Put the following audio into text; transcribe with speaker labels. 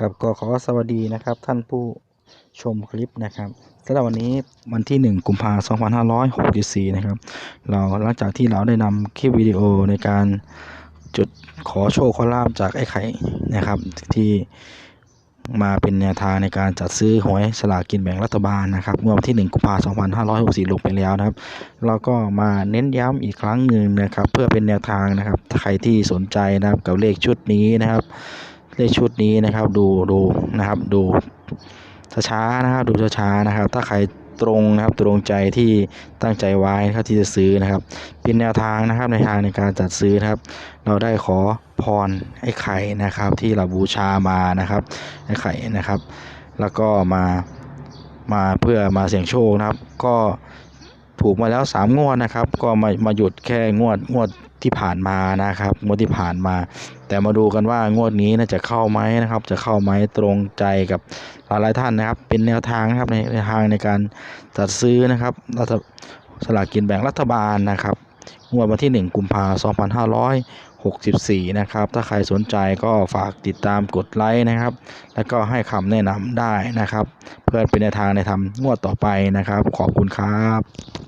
Speaker 1: กับก็ขอสวัสดีนะครับท่านผู้ชมคลิปนะครับสำหรับวันนี้วันที่ 1 กุมภาพันธ์2564 นะครับ เราหลังจากที่เราได้นำคลิปวิดีโอในการจุดขอโชคขอลาบจากไอ้ไข่นะครับที่มาเป็นแนวทางในการจัดซื้อหวยสลากกินแบ่งรัฐบาลนะครับเมื่อวันที่ 1 กุมภาพันธ์2564ลงไปแล้วนะครับ เราก็มาเน้นย้ำอีกครั้งหนึ่งนะครับ เพื่อเป็นแนวทางนะครับถ้าใครที่สนใจนะครับกับเลขชุดนี้นะครับ เลขชุดนี้นะครับดูดูนะครับดูช้าๆนะครับดูช้าๆนะครับ ถ้าใครตรงนะครับตรงใจที่ตั้งใจไว้นะครับที่จะซื้อนะครับ เป็นแนวทางนะครับในทางในการจัดซื้อนะครับ เราได้ขอพรไอ้ไข่นะครับ ที่เราบูชามานะครับไอ้ไข่นะครับ แล้วก็มามาเพื่อมาเสี่ยงโชคนะครับ ก็ ถูกมาแล้วสามงวดนะครับ ก็มามาหยุดแค่งวดงวดที่ผ่านมานะครับ งวดที่ผ่านมา แต่มาดูกันว่างวดนี้น่าจะเข้าไหมนะครับ จะเข้าไหมตรงใจกับหลายๆท่านนะครับ เป็นแนวทางนะครับในในทางในการจัดซื้อนะครับรัฐสลากกินแบ่งรัฐบาลนะครับงวดวันที่ 1 กุมภาพันธ์2564 นะครับ ถ้าใครสนใจก็ฝากติดตามกดไลค์นะครับ แล้วก็ให้คำแนะนำได้นะครับ เพื่อเป็นแนวทางในทำงวดต่อไปนะครับ ขอบคุณครับ